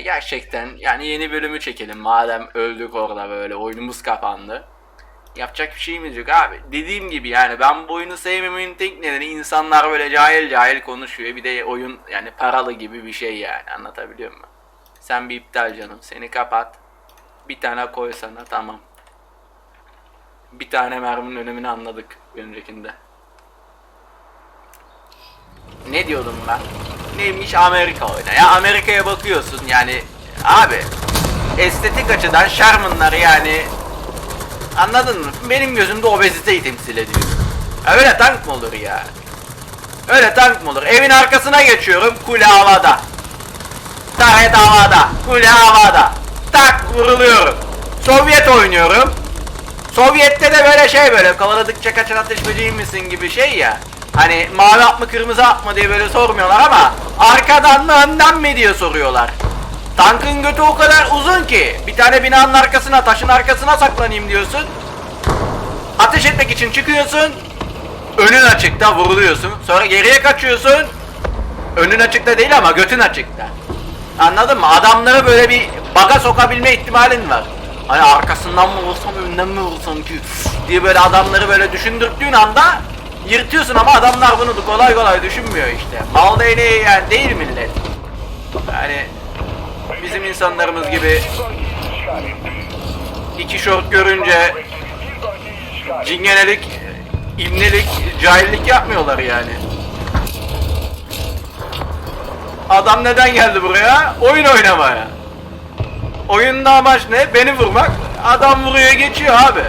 Gerçekten yani yeni bölümü çekelim madem öldük orada böyle oyunumuz kapandı. Yapacak bir şeyimiz yok abi. Dediğim gibi yani ben bu oyunu sevmemenin tek nedeni insanlar böyle cahil cahil konuşuyor. Bir de oyun yani paralı gibi bir şey yani anlatabiliyor muyum? Sen bir iptal canım seni kapat. Bir tane koy sana tamam. Bir tane merminin önemini anladık öncekinde. Ne diyordum ben? Neymiş Amerika oyna. Ya Amerika'ya bakıyorsun yani abi estetik açıdan Sherman'lar yani anladın mı? Benim gözümde obeziteyi temsil ediyor. Öyle tank mı olur ya? Öyle tank mı olur? Evin arkasına geçiyorum kule havada. Taret havada. Kule havada. Tak vuruluyorum. Sovyet oynuyorum. Sovyet'te de böyle şey böyle kovaladıkça kaçan ateş böceği misin gibi şey ya. Hani mavi at mı kırmızı at mı diye böyle sormuyorlar ama arkadan mı önden mi diye soruyorlar. Tankın götü o kadar uzun ki bir tane binanın arkasına taşın arkasına saklanayım diyorsun. Ateş etmek için çıkıyorsun. Önün açıkta vuruluyorsun. Sonra geriye kaçıyorsun. Önün açıkta değil ama götün açıkta. Anladın mı? Adamları böyle bir baga sokabilme ihtimalin var. Hani arkasından mı vursam önden mi vursam ki diye böyle adamları böyle düşündürttüğün anda yırtıyorsun ama adamlar bunu kolay kolay düşünmüyor işte. Mal değneği yani değil millet. Yani bizim insanlarımız gibi iki şort görünce cingenelik, imnelik, cahillik yapmıyorlar yani. Adam neden geldi buraya? Oyun oynamaya. Oyunda amaç ne? Beni vurmak. Adam vuruyor geçiyor abi.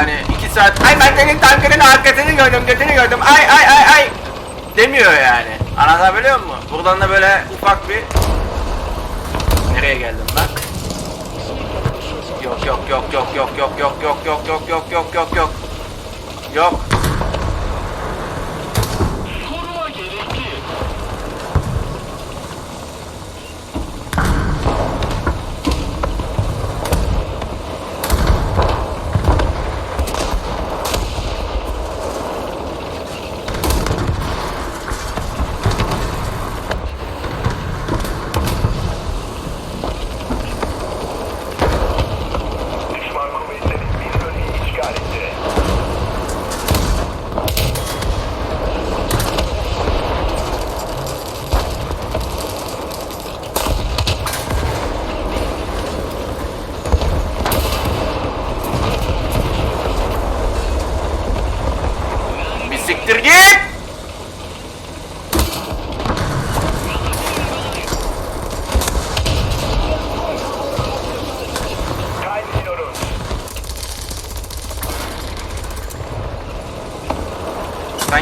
Yani iki saat ay ben senin tankının arkasını gördüm götünü gördüm ay ay ay ay demiyor yani. Anlatabiliyor muyum? Buradan da böyle ufak bir Nereye geldim ben? Yok yok yok yok yok yok yok yok yok yok yok yok yok yok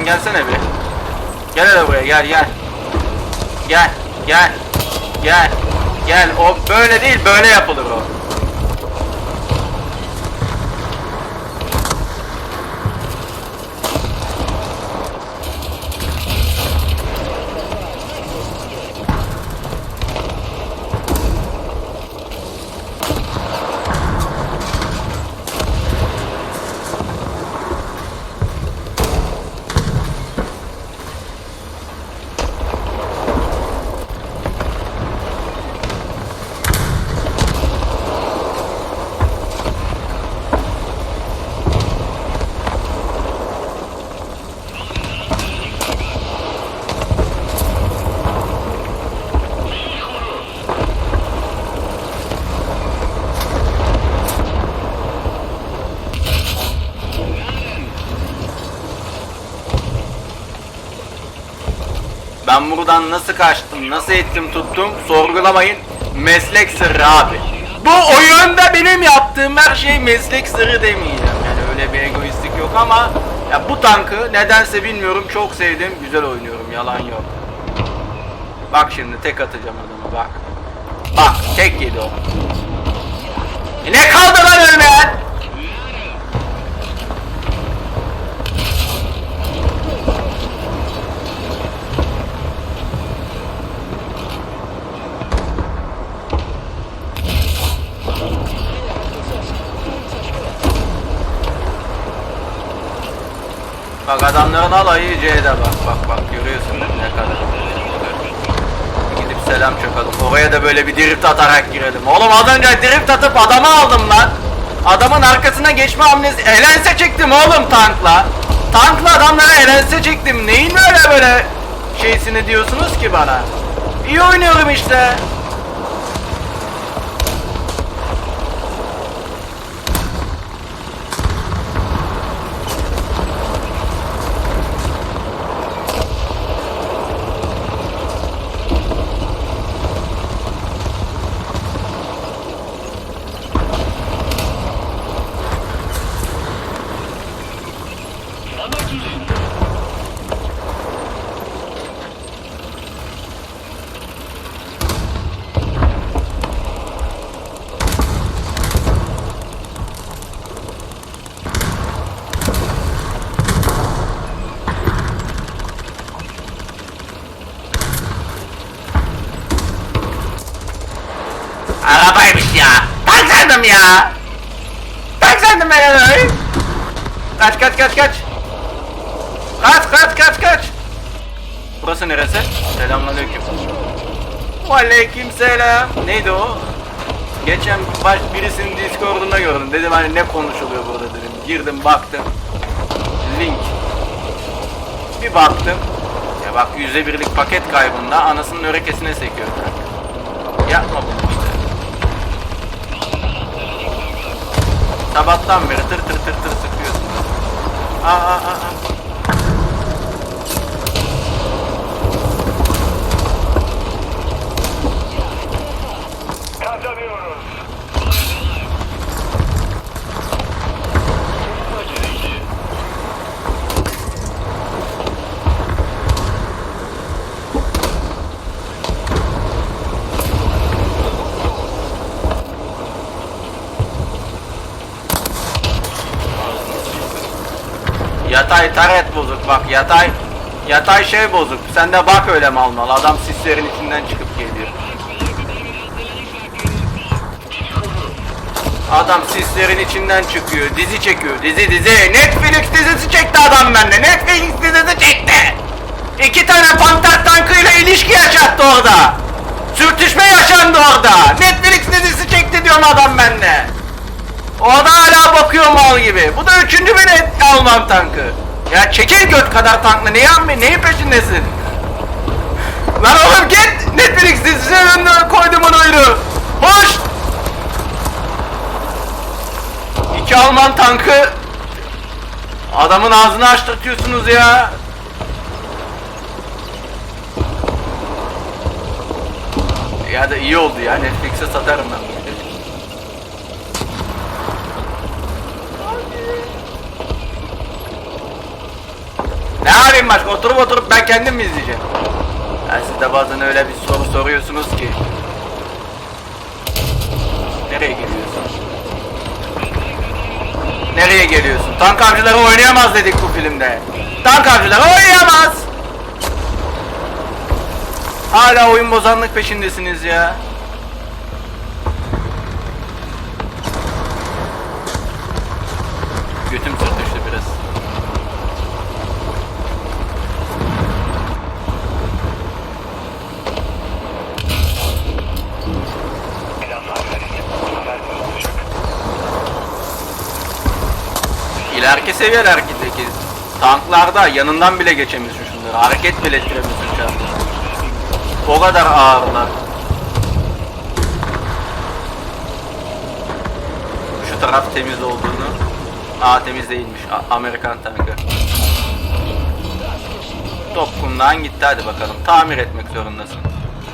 gelsene bir. Gel buraya gel gel. Gel gel Gel. Gel o böyle değil böyle yapılır o Ben buradan nasıl kaçtım, nasıl ettim tuttum sorgulamayın. Meslek sırrı abi. Bu oyunda benim yaptığım her şey meslek sırrı demeyeceğim. Yani öyle bir egoistlik yok ama ya bu tankı nedense bilmiyorum çok sevdim. Güzel oynuyorum yalan yok. Bak şimdi tek atacağım adama bak. Bak tek yedi o. E ne kaldı lan ölmeyen? Bak adamların alayı C'de bak bak bak görüyorsun ne kadar. Gidip selam çakalım. Oraya da böyle bir drift atarak girelim. Oğlum az önce drift atıp adamı aldım lan. Adamın arkasına geçme hamlesi. Elense çektim oğlum tankla. Tankla adamlara elense çektim. Neyin böyle böyle şeysini diyorsunuz ki bana? İyi oynuyorum işte. Bana gelin. Arabaymış ya. Tank sandım ya. Tank sandım ben öyle. Kaç kaç kaç kaç. Kaç kaç kaç kaç. Burası neresi? Selamünaleyküm. Aleyküm selam. Neydi o? Geçen baş birisinin Discord'unda gördüm. Dedim hani ne konuşuluyor burada dedim. Girdim baktım. Link. Bir baktım. Ya bak yüzde birlik paket kaybında anasının örekesine sekiyor. Yapma bunu Sabahtan beri tır tır tır tır sıkıyorsun. Aa aa aa. Yatay taret bozuk bak yatay yatay şey bozuk. Sen de bak öyle mal mal. Adam sislerin içinden çıkıp geliyor. Adam sislerin içinden çıkıyor. Dizi çekiyor. Dizi dizi. Netflix dizisi çekti adam bende. Netflix dizisi çekti. İki tane panter tankıyla ilişki yaşattı orada. Sürtüşme yaşandı orada. Netflix dizisi çekti diyorum adam bende. O da hala bakıyor mal gibi. Bu da üçüncü net Alman tankı. Ya çekil göt kadar tankla neyi anlay neyi peşindesin? Lan oğlum git Netflix dizisinin önüne koydum onu oyunu. Hoş. İki Alman tankı adamın ağzını açtırtıyorsunuz ya. Ya da iyi oldu ya Netflix'e satarım ben bunu. Ne yapayım başka oturup oturup ben kendim mi izleyeceğim? Ya siz de bazen öyle bir soru soruyorsunuz ki. Nereye geliyorsun? Nereye geliyorsun? Tank avcıları oynayamaz dedik bu filmde. Tank avcıları oynayamaz. Hala oyun bozanlık peşindesiniz ya. Götüm sürtüştü biraz. Planlar hareket. Haber olacak. İleriki seviyelerdeki tanklarda yanından bile geçemiyorsun şunları. Hareket bile ettiremiyorsun şu. O kadar ağırlar. Şu taraf temiz olduğunu. Aa temiz değilmiş. A- Amerikan tankı. Top kumdan gitti hadi bakalım. Tamir etmek zorundasın.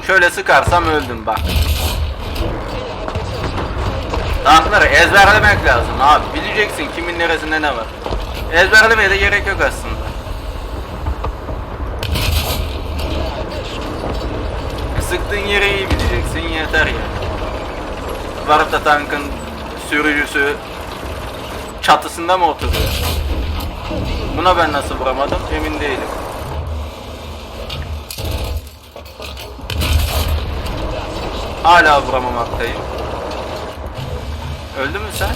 Şöyle sıkarsam öldüm bak. Tankları ezberlemek lazım abi. Bileceksin kimin neresinde ne var. Ezberlemeye de gerek yok aslında. Sıktığın yeri iyi bileceksin yeter ya. Varıp da tankın sürücüsü çatısında mı oturuyor? Buna ben nasıl vuramadım emin değilim. Hala vuramamaktayım. Öldün mü sen?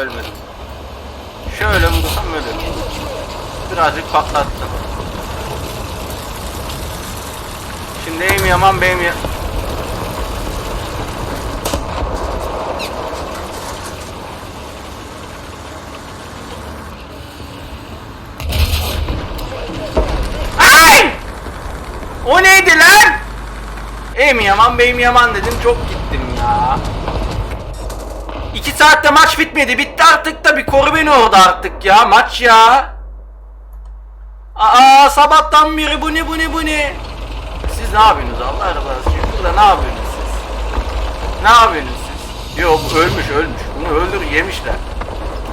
Ölmedim. Şöyle vursam ölürüm. Birazcık patlattım. Şimdi eğim yaman benim ya... O neydi lan? Eğim yaman beyim yaman dedim çok gittim ya. İki saatte maç bitmedi. Bitti artık da bir koru beni orada artık ya. Maç ya. Aa sabahtan beri bu ne bu ne bu ne? Siz ne yapıyorsunuz Allah razı olsun. Burada ne yapıyorsunuz siz? Ne yapıyorsunuz siz? Yok ölmüş ölmüş. Bunu öldür yemişler.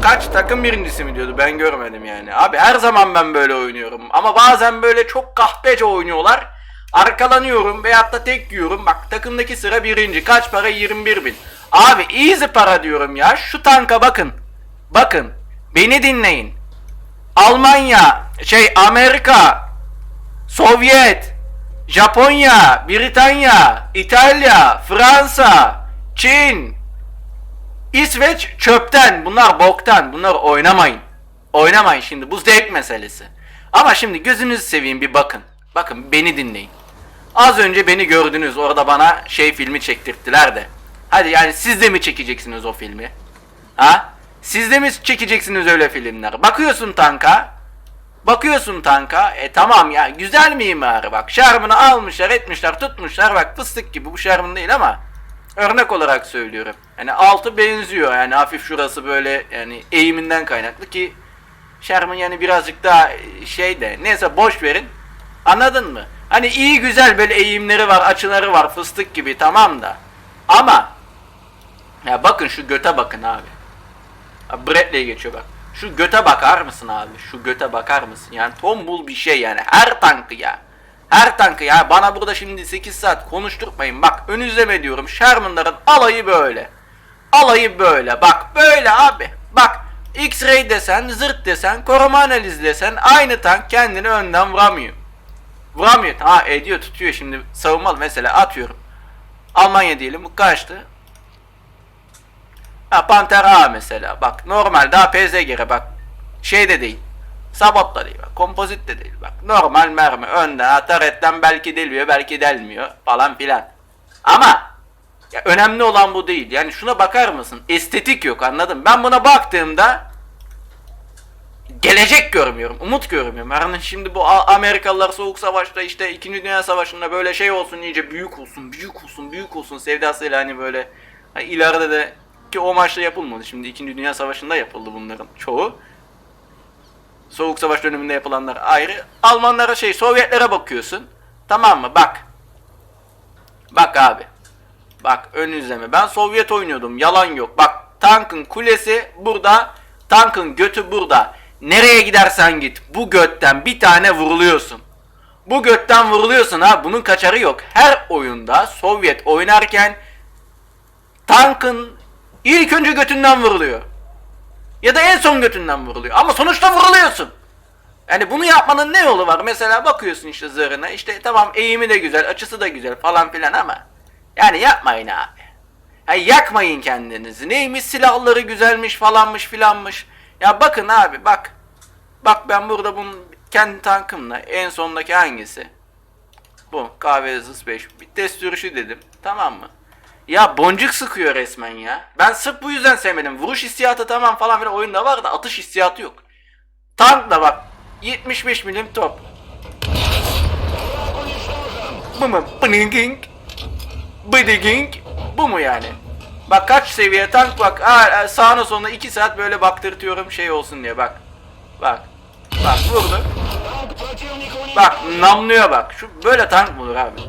Kaç takım birincisi mi diyordu ben görmedim yani. Abi her zaman ben böyle oynuyorum. Ama bazen böyle çok kahpece oynuyorlar. Arkalanıyorum veyahut da tek yiyorum. Bak takımdaki sıra birinci. Kaç para? 21 bin. Abi easy para diyorum ya. Şu tanka bakın. Bakın. Beni dinleyin. Almanya, şey Amerika, Sovyet, Japonya, Britanya, İtalya, Fransa, Çin, İsveç çöpten. Bunlar boktan. Bunlar oynamayın. Oynamayın şimdi. Bu zevk meselesi. Ama şimdi gözünüzü seveyim bir bakın. Bakın beni dinleyin. Az önce beni gördünüz. Orada bana şey filmi çektirttiler de. Hadi yani siz de mi çekeceksiniz o filmi? Ha? Siz de mi çekeceksiniz öyle filmler? Bakıyorsun tanka. Bakıyorsun tanka. E tamam ya güzel mimari bak. Şarmını almışlar etmişler tutmuşlar. Bak fıstık gibi bu şarmın değil ama. Örnek olarak söylüyorum. Yani altı benziyor yani hafif şurası böyle yani eğiminden kaynaklı ki Sherman yani birazcık daha şey de neyse boş verin. Anladın mı? Hani iyi güzel böyle eğimleri var, açıları var fıstık gibi tamam da. Ama ya bakın şu göte bakın abi. Abi Bradley geçiyor bak. Şu göte bakar mısın abi? Şu göte bakar mısın? Yani tombul bir şey yani. Her tankı ya. Her tankı ya. Bana burada şimdi 8 saat konuşturmayın. Bak ön izleme diyorum. Sherman'ların alayı böyle. Alayı böyle. Bak böyle abi. Bak X-ray desen, zırt desen, koruma analiz desen aynı tank kendini önden vuramıyor. Vuramıyor. Ha ediyor tutuyor şimdi savunmalı mesela atıyorum. Almanya diyelim bu kaçtı? Ha Panther A mesela. Bak normal daha PZG'ye bak. Şey de değil. Sabot da değil bak. Kompozit de değil bak. Normal mermi önden atar etten belki deliyor belki delmiyor falan filan. Ama ya önemli olan bu değil. Yani şuna bakar mısın? Estetik yok anladın? Ben buna baktığımda gelecek görmüyorum. Umut görmüyorum. Yani şimdi bu Amerikalılar soğuk savaşta işte 2. Dünya Savaşı'nda böyle şey olsun iyice büyük olsun, büyük olsun, büyük olsun sevdasıyla hani böyle hani ileride de ki o maçta yapılmadı. Şimdi 2. Dünya Savaşı'nda yapıldı bunların çoğu. Soğuk Savaş döneminde yapılanlar ayrı. Almanlara şey Sovyetlere bakıyorsun. Tamam mı? Bak. Bak abi. Bak ön izleme. Ben Sovyet oynuyordum. Yalan yok. Bak tankın kulesi burada. Tankın götü burada. Nereye gidersen git. Bu götten bir tane vuruluyorsun. Bu götten vuruluyorsun ha. Bunun kaçarı yok. Her oyunda Sovyet oynarken tankın ilk önce götünden vuruluyor. Ya da en son götünden vuruluyor. Ama sonuçta vuruluyorsun. Yani bunu yapmanın ne yolu var? Mesela bakıyorsun işte zırhına. işte tamam eğimi de güzel, açısı da güzel falan filan ama yani yapmayın abi. Ya yakmayın kendinizi. Neymiş silahları güzelmiş falanmış filanmış. Ya bakın abi bak. Bak ben burada bunun kendi tankımla en sondaki hangisi? Bu KV 5. Bir test sürüşü dedim. Tamam mı? Ya boncuk sıkıyor resmen ya. Ben sırf bu yüzden sevmedim. Vuruş hissiyatı tamam falan filan oyunda var da atış hissiyatı yok. Tank da bak 75 milim top. Bu mu? Bıninging. Bıdıging. Bu mu yani? Bak kaç seviye tank bak. Aa, sağına soluna 2 saat böyle baktırtıyorum şey olsun diye bak. Bak. Bak vurdu. Bak namluyor bak. Şu böyle tank mı abi?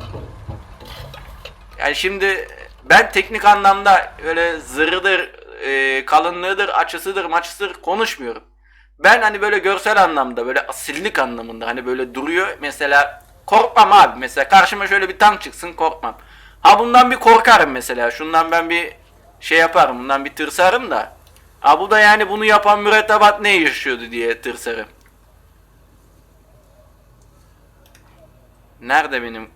Yani şimdi ben teknik anlamda öyle zırhıdır, e, kalınlığıdır, açısıdır, maçısıdır konuşmuyorum. Ben hani böyle görsel anlamda, böyle asillik anlamında hani böyle duruyor. Mesela korkmam abi. Mesela karşıma şöyle bir tank çıksın korkmam. Ha bundan bir korkarım mesela. Şundan ben bir şey yaparım. Bundan bir tırsarım da. Ha bu da yani bunu yapan mürettebat ne yaşıyordu diye tırsarım. Nerede benim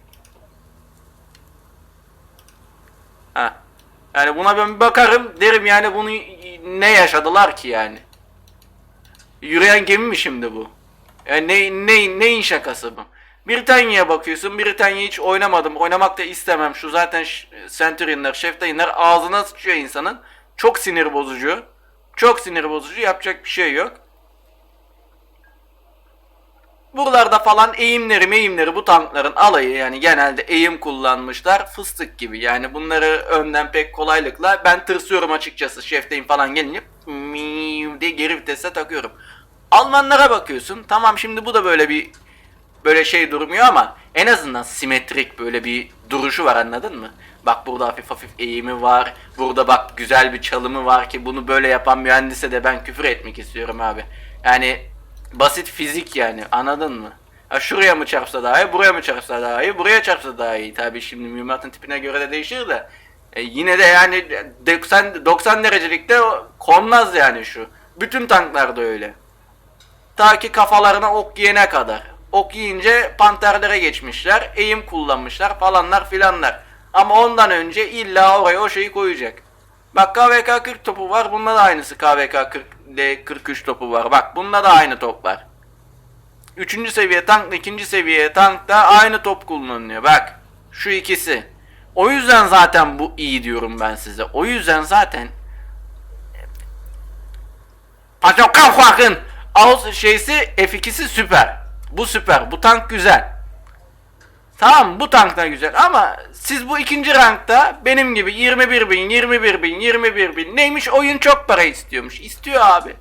Ha. Yani buna ben bakarım derim yani bunu ne yaşadılar ki yani. Yürüyen gemi mi şimdi bu? Ya ne, ne, neyin şakası bu? Britanya'ya bakıyorsun. Britanya hiç oynamadım. Oynamak da istemem. Şu zaten Centurion'lar, Şeftayinler ağzına sıçıyor insanın. Çok sinir bozucu. Çok sinir bozucu. Yapacak bir şey yok. Buralarda falan eğimleri meyimleri bu tankların alayı yani genelde eğim kullanmışlar fıstık gibi. Yani bunları önden pek kolaylıkla ben tırsıyorum açıkçası şefteyim falan gelince miiv diye geri vitese takıyorum. Almanlara bakıyorsun tamam şimdi bu da böyle bir böyle şey durmuyor ama en azından simetrik böyle bir duruşu var anladın mı? Bak burada hafif hafif eğimi var. Burada bak güzel bir çalımı var ki bunu böyle yapan mühendise de ben küfür etmek istiyorum abi. Yani basit fizik yani anladın mı? Ha şuraya mı çarpsa daha iyi, buraya mı çarpsa daha iyi, buraya çarpsa daha iyi. Tabi şimdi mühimmatın tipine göre de değişir de. E, yine de yani 90, 90 derecelikte konmaz yani şu. Bütün tanklarda öyle. Ta ki kafalarına ok yiyene kadar. Ok yiyince panterlere geçmişler, eğim kullanmışlar falanlar filanlar. Ama ondan önce illa oraya o şeyi koyacak. Bak KVK 40 topu var, bunda da aynısı KVK 40 ile 43 topu var. Bak bunda da aynı top var. Üçüncü seviye tank, ikinci seviye tankta aynı top kullanılıyor. Bak şu ikisi. O yüzden zaten bu iyi diyorum ben size. O yüzden zaten Paçokan Huak'ın Aus şeysi F2'si süper. Bu süper. Bu tank güzel. Tamam bu tank da güzel ama siz bu ikinci rankta benim gibi 21 bin, 21 bin, 21 bin neymiş oyun çok para istiyormuş. İstiyor abi.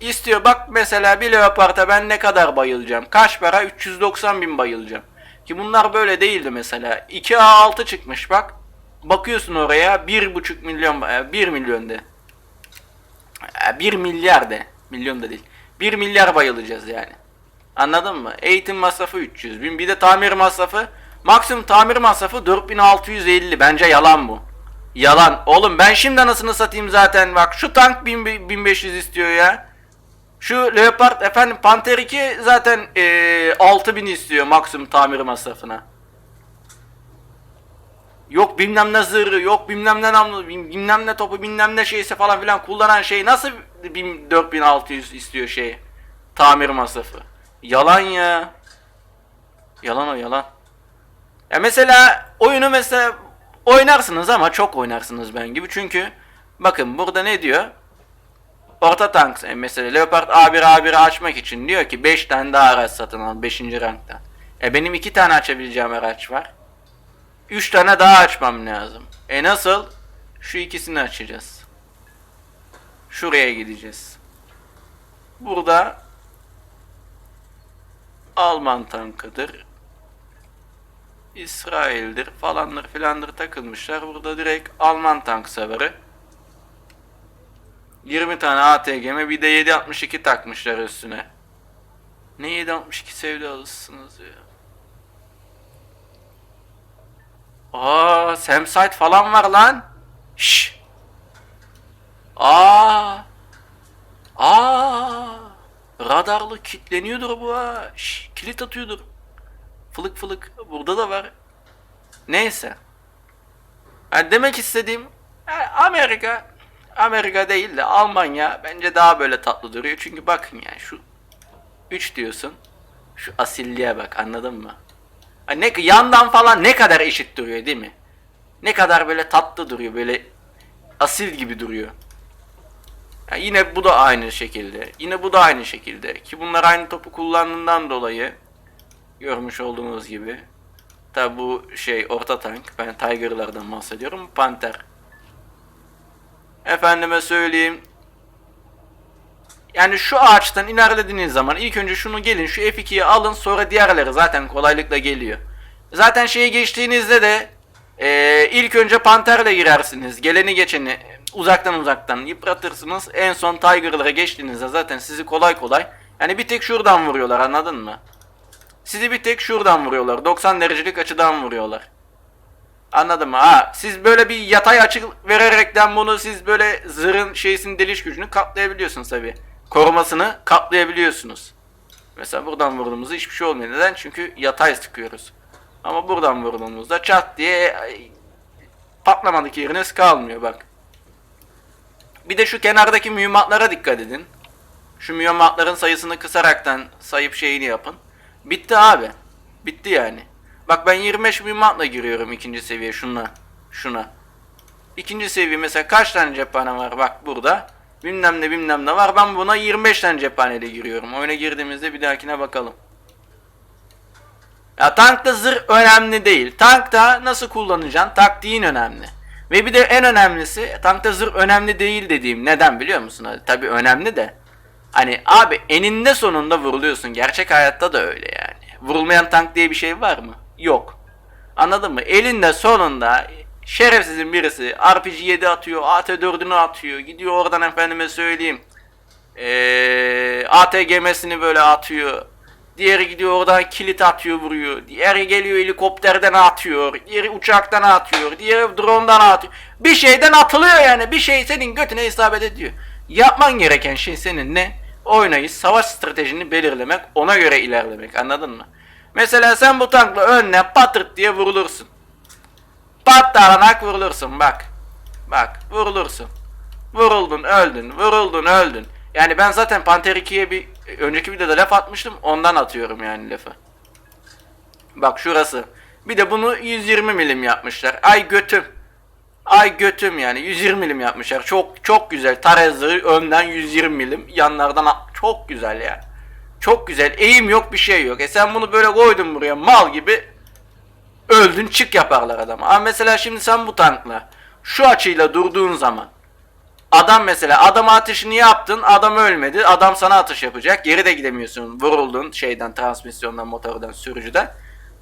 İstiyor. Bak mesela bir Leopard'a ben ne kadar bayılacağım. Kaç para? 390 bin bayılacağım. Ki bunlar böyle değildi mesela. 2A6 çıkmış bak. Bakıyorsun oraya 1,5 milyon, e, 1 milyon de. 1 milyar de. Milyon da değil. 1 milyar bayılacağız yani. Anladın mı? Eğitim masrafı 300 bin. Bir de tamir masrafı. Maksimum tamir masrafı 4650. Bence yalan bu. Yalan. Oğlum ben şimdi anasını satayım zaten. Bak şu tank 1000 1500 istiyor ya. Şu Leopard efendim Panther 2 zaten eee 6000 istiyor maksimum tamir masrafına. Yok bilmem ne zırhı, yok bilmem ne namlu, bilmem ne topu, bilmem ne şeyse falan filan kullanan şey nasıl 1000 4600 istiyor şey tamir masrafı. Yalan ya. Yalan o yalan. Ya mesela oyunu mesela oynarsınız ama çok oynarsınız ben gibi çünkü bakın burada ne diyor? Orta tank e, mesela Leopard A1 A1 açmak için diyor ki 5 tane daha araç satın al 5. rankta. E benim 2 tane açabileceğim araç var. 3 tane daha açmam lazım. E nasıl? Şu ikisini açacağız. Şuraya gideceğiz. Burada Alman tankıdır. İsrail'dir falandır filandır takılmışlar. Burada direkt Alman tank sever. 20 tane ATGM bir de 762 takmışlar üstüne. Ne 762 sevdalısınız ya. Aa, Samsite falan var lan. Şş. Aa. Aa. Radarlı kilitleniyordur bu ha. Şş, kilit atıyordur. Fılık fılık. Burada da var. Neyse. Yani demek istediğim Amerika Amerika değil de Almanya bence daha böyle tatlı duruyor. Çünkü bakın yani şu 3 diyorsun. Şu asilliğe bak anladın mı? Ha, Ne, yandan falan ne kadar eşit duruyor değil mi? Ne kadar böyle tatlı duruyor böyle asil gibi duruyor. Ya yine bu da aynı şekilde. Yine bu da aynı şekilde. Ki bunlar aynı topu kullandığından dolayı görmüş olduğunuz gibi. Tabi bu şey orta tank. Ben Tiger'lardan bahsediyorum. Panther. Efendime söyleyeyim. Yani şu ağaçtan ilerlediğiniz zaman ilk önce şunu gelin şu F2'yi alın sonra diğerleri zaten kolaylıkla geliyor. Zaten şeye geçtiğinizde de eee, ilk önce Panther'le girersiniz. Geleni geçeni uzaktan uzaktan yıpratırsınız. En son Tiger'lara geçtiğinizde zaten sizi kolay kolay yani bir tek şuradan vuruyorlar anladın mı? Sizi bir tek şuradan vuruyorlar. 90 derecelik açıdan vuruyorlar. Anladım? Ha, siz böyle bir yatay açı vererekten bunu siz böyle zırhın şeysin deliş gücünü katlayabiliyorsunuz tabi. Korumasını katlayabiliyorsunuz. Mesela buradan vurduğumuzda hiçbir şey olmuyor. Neden? Çünkü yatay sıkıyoruz. Ama buradan vurduğumuzda çat diye ay, patlamadık yeriniz kalmıyor bak. Bir de şu kenardaki mühimmatlara dikkat edin. Şu mühimmatların sayısını kısaraktan sayıp şeyini yapın. Bitti abi. Bitti yani. Bak ben 25 mühimmatla giriyorum ikinci seviye şuna. Şuna. İkinci seviye mesela kaç tane cephane var bak burada. Bilmem ne bilmem ne var. Ben buna 25 tane cephaneyle giriyorum. Oyuna girdiğimizde bir dahakine bakalım. Ya tankta zırh önemli değil. Tankta nasıl kullanacaksın? Taktiğin önemli. Ve bir de en önemlisi tankta zırh önemli değil dediğim neden biliyor musun? Tabi önemli de. Hani abi eninde sonunda vuruluyorsun. Gerçek hayatta da öyle yani. Vurulmayan tank diye bir şey var mı? Yok. Anladın mı? Elinde sonunda şerefsizin birisi RPG 7 atıyor, AT4'ünü atıyor. Gidiyor oradan efendime söyleyeyim. Ee, ATGM'sini böyle atıyor. Diğeri gidiyor oradan kilit atıyor vuruyor. Diğeri geliyor helikopterden atıyor. Diğeri uçaktan atıyor. Diğeri drone'dan atıyor. Bir şeyden atılıyor yani. Bir şey senin götüne isabet ediyor. Yapman gereken şey senin ne? Oynayış, savaş stratejini belirlemek, ona göre ilerlemek. Anladın mı? Mesela sen bu tankla önüne patırt diye vurulursun. Patlanarak vurulursun bak. Bak vurulursun. Vuruldun öldün. Vuruldun öldün. Yani ben zaten Panther 2'ye bir önceki videoda laf atmıştım. Ondan atıyorum yani lafı. Bak şurası. Bir de bunu 120 milim yapmışlar. Ay götüm. Ay götüm yani 120 milim yapmışlar. Çok çok güzel. Tarezı önden 120 milim. Yanlardan çok güzel yani. Çok güzel. Eğim yok bir şey yok. E sen bunu böyle koydun buraya mal gibi öldün çık yaparlar adama. Ama mesela şimdi sen bu tankla şu açıyla durduğun zaman Adam mesela adam ateşini yaptın adam ölmedi adam sana atış yapacak geri de gidemiyorsun vuruldun şeyden transmisyondan motordan sürücüden.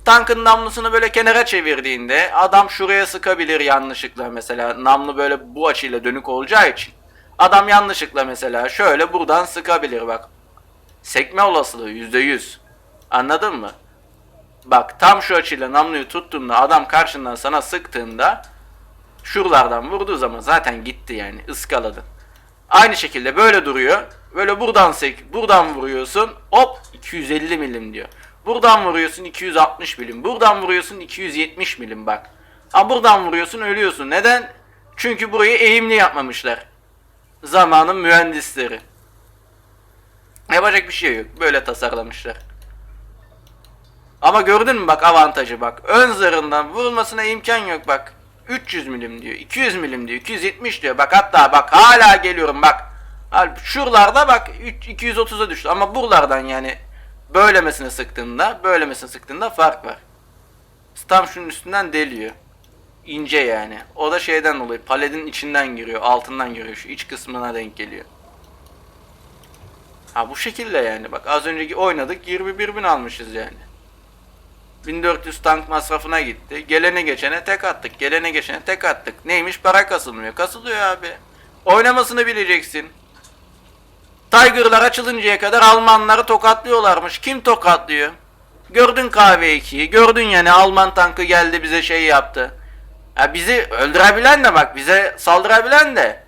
Tankın namlusunu böyle kenara çevirdiğinde adam şuraya sıkabilir yanlışlıkla mesela namlu böyle bu açıyla dönük olacağı için. Adam yanlışlıkla mesela şöyle buradan sıkabilir bak. Sekme olasılığı %100 anladın mı? Bak tam şu açıyla namluyu tuttuğunda adam karşından sana sıktığında şuralardan vurduğu zaman zaten gitti yani ıskaladın. Aynı şekilde böyle duruyor. Böyle buradan sek, buradan vuruyorsun. Hop 250 milim diyor. Buradan vuruyorsun 260 milim. Buradan vuruyorsun 270 milim bak. Ha buradan vuruyorsun ölüyorsun. Neden? Çünkü burayı eğimli yapmamışlar. Zamanın mühendisleri. Yapacak bir şey yok. Böyle tasarlamışlar. Ama gördün mü bak avantajı bak. Ön zırhından vurulmasına imkan yok bak. 300 milim diyor. 200 milim diyor. 270 diyor. Bak hatta bak hala geliyorum bak. Şuralarda bak 3 230'a düştü ama buralardan yani böylemesine sıktığında böylemesine sıktığında fark var. Tam şunun üstünden deliyor. İnce yani. O da şeyden dolayı paledin içinden giriyor, altından giriyor. Şu iç kısmına denk geliyor. Ha bu şekilde yani bak az önceki oynadık 21 bin almışız yani. 1400 tank masrafına gitti. Gelene geçene tek attık. Gelene geçene tek attık. Neymiş para kasılmıyor. Kasılıyor abi. Oynamasını bileceksin. Tiger'lar açılıncaya kadar Almanları tokatlıyorlarmış. Kim tokatlıyor? Gördün kahve 2'yi. Gördün yani Alman tankı geldi bize şey yaptı. Ha bizi öldürebilen de bak bize saldırabilen de.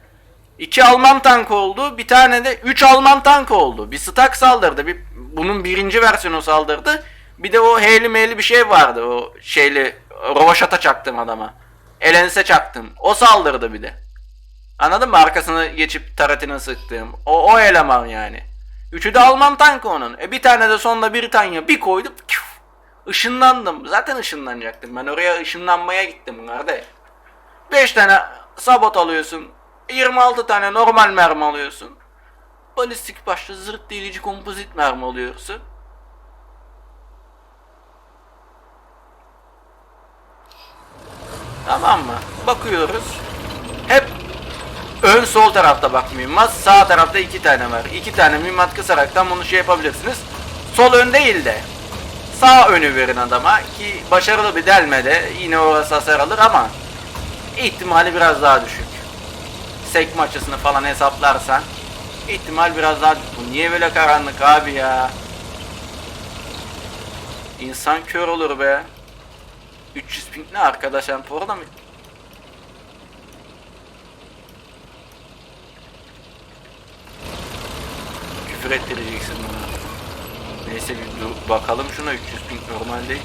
İki Alman tankı oldu. Bir tane de üç Alman tankı oldu. Bir Stak saldırdı. Bir, bunun birinci versiyonu saldırdı. Bir de o heyli meyli bir şey vardı. O şeyli rovaşata çaktım adama. Elense çaktım. O saldırdı bir de. Anladın mı? Arkasını geçip taratını sıktım. O, o eleman yani. Üçü de Alman tankı onun. E bir tane de sonunda Britanya bir koydu. Küf, ışınlandım. Zaten ışınlanacaktım. Ben oraya ışınlanmaya gittim kardeş. 5 tane sabot alıyorsun. 26 tane normal mermi alıyorsun. Balistik başlı zırt delici kompozit mermi alıyorsun. Tamam mı? Bakıyoruz. Hep ön sol tarafta bak mühimmat. Sağ tarafta iki tane var. İki tane mühimmat kısaraktan bunu şey yapabilirsiniz. Sol ön değil de sağ önü verin adama ki başarılı bir delmede yine orası hasar alır ama ihtimali biraz daha düşük. Sekme açısını falan hesaplarsan ihtimal biraz daha düşük. Bu niye böyle karanlık abi ya? İnsan kör olur be. 300 ping ne arkadaş hem orada mı? Küfür ettireceksin bana. Neyse bir dur bakalım şuna 300 ping normal değil.